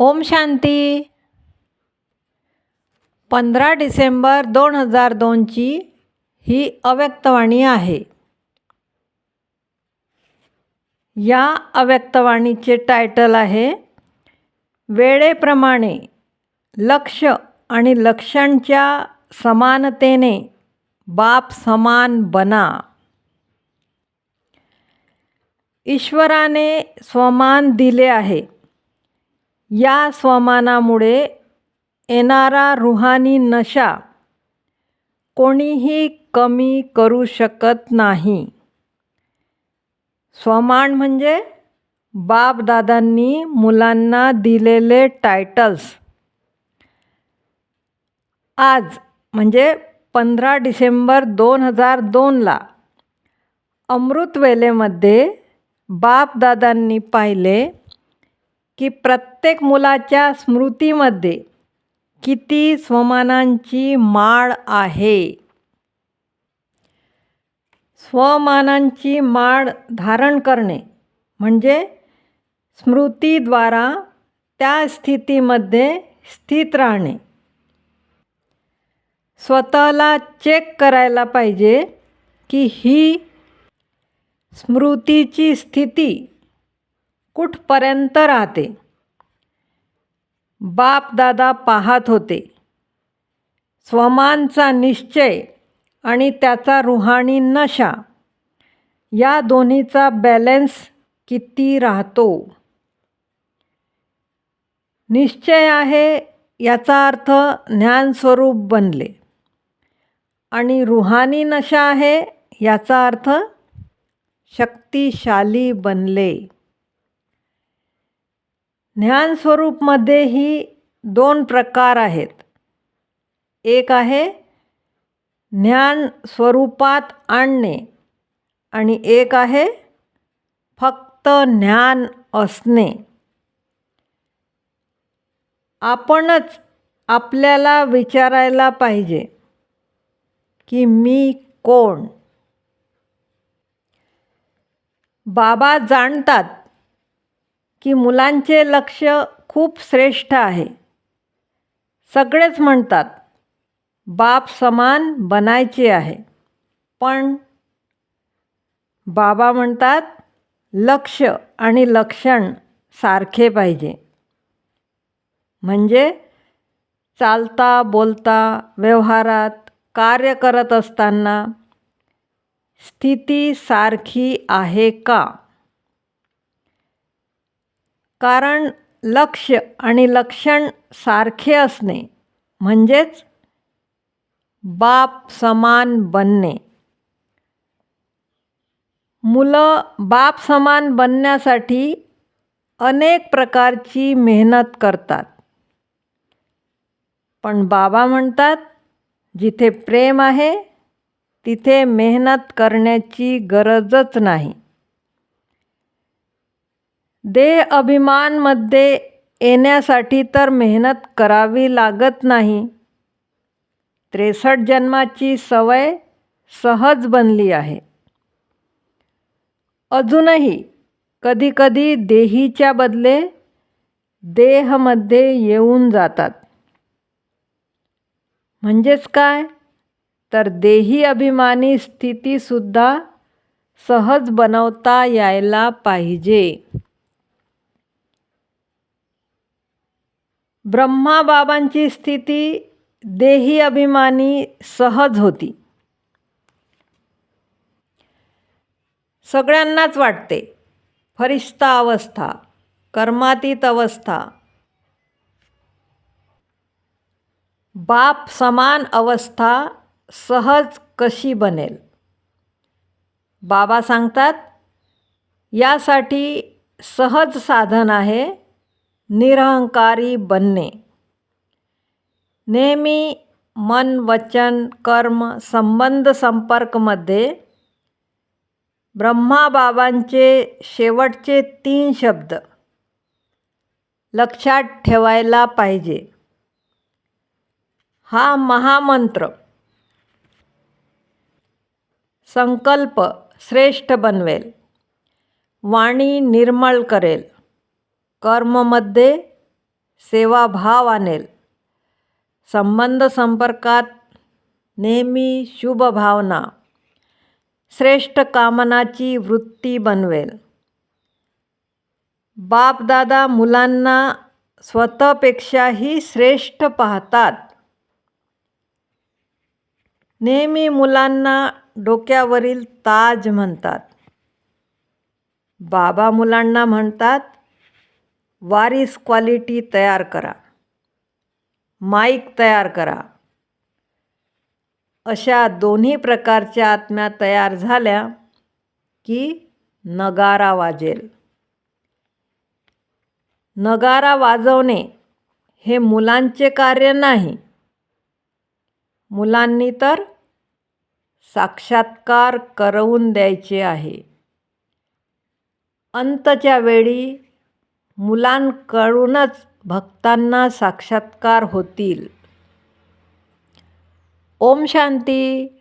ओम शांती. पंधरा डिसेंबर दोन हजार दोनची ही अव्यक्तवाणी आहे. या अव्यक्तवाणीचे टायटल आहे वेळेप्रमाणे लक्ष आणि लक्षणच्या समानतेने बाप समान बना. ईश्वराने स्वमान दिले आहे. या स्वमानामुळे येणारा रुहानी नशा कोणीही कमी करू शकत नाही. स्वमान म्हणजे बापदादांनी मुलांना दिलेले टायटल्स आज म्हणजे पंधरा डिसेंबर दोन हजार दोनला अमृतवेलेमध्ये बापदादांनी पाहिले की प्रत्येक मुलाच्या स्मृतीमध्ये किती स्वमानांची माळ आहे. स्वमानांची माळ धारण करणे म्हणजे स्मृतीद्वारा त्या स्थितीमध्ये स्थित राहणे. स्वतःला चेक करायला पाहिजे की ही स्मृतीची स्थिती कुठपर्यंत राहते? बापदादा पाहत होते. स्वमानचा निश्चय आणि त्याचा रुहाणी नशा या दोन्हीचा बॅलन्स किती राहतो? निश्चय आहे याचा अर्थ ज्ञानस्वरूप बनले. आणि रुहानी नशा आहे याचा अर्थ शक्तिशाली बनले. ज्ञानस्वरूपमध्येही दोन प्रकार आहेत. एक आहे ज्ञान स्वरूपात आणणे आणि एक आहे फक्त ज्ञान असणे. आपणच आपल्याला विचारायला पाहिजे की मी कोण? बाबा जाणतात की मुलांचे लक्ष खूप श्रेष्ठ आहे. सगळेच म्हणतात बाप समान बनायचे आहे. पण बाबा म्हणतात लक्ष आणि लक्षण सारखे पाहिजे. म्हणजे चालता बोलता व्यवहारात कार्य करत असताना स्थिती सारखी आहे का? कारण लक्ष आणि लक्षण सारखे असणे म्हणजेच बाप समान बनणे. मुलं बाप समान बनण्यासाठी अनेक प्रकारची मेहनत करतात. पण बाबा म्हणतात जिथे प्रेम आहे तिथे मेहनत करण्याची गरजच नाही. देह अभिमानमध्ये येण्यासाठी तर मेहनत करावी लागत नाही. त्रेसष्ट जन्माची सवय सहज बनली आहे. अजूनही कधीकधी देहीच्या बदले देहमध्ये येऊन जातात. म्हणजेच काय? तर देही अभिमानी स्थितीसुद्धा सहज बनवता यायला पाहिजे. ब्रह्माबाबांची स्थिती देही अभिमानी सहज होती. सगळ्यांनाच वाटते फरिश्ता अवस्था कर्मातीत अवस्था. बाप समान अवस्था सहज कशी बनेल? बाबा सांगतात यासाठी सहज साधन आहे निरहंकारी बनणे नेहमी मन वचन कर्म संबंध संपर्कमध्ये ब्रह्माबाबांचे शेवटचे तीन शब्द लक्षात ठेवायला पाहिजे. हा महामंत्र संकल्प श्रेष्ठ बनवेल वाणी निर्मळ करेल. कर्ममध्ये सेवाभाव आणेल. संबंध संपर्कात नेहमी शुभ भावना. श्रेष्ठ कामनाची वृत्ती बनवेल. बापदादा मुलांना स्वतःपेक्षाही श्रेष्ठ पाहतात. नेहमी मुलांना डोक्यावरील ताज म्हणतात. बाबा मुलांना म्हणतात वारीस क्वालिटी तयार करा. माईक तयार करा. अशा दोन्ही प्रकारच्या आत्म्या तयार झाल्या की नगारा वाजेल. नगारा वाजवणे हे मुलांचे कार्य नाही. मुलांनी तर साक्षात्कार करवून द्यायचे आहे. अंतच्या वेळी मुलांकडूनच भक्तांना साक्षात्कार होतील. ओम शांती.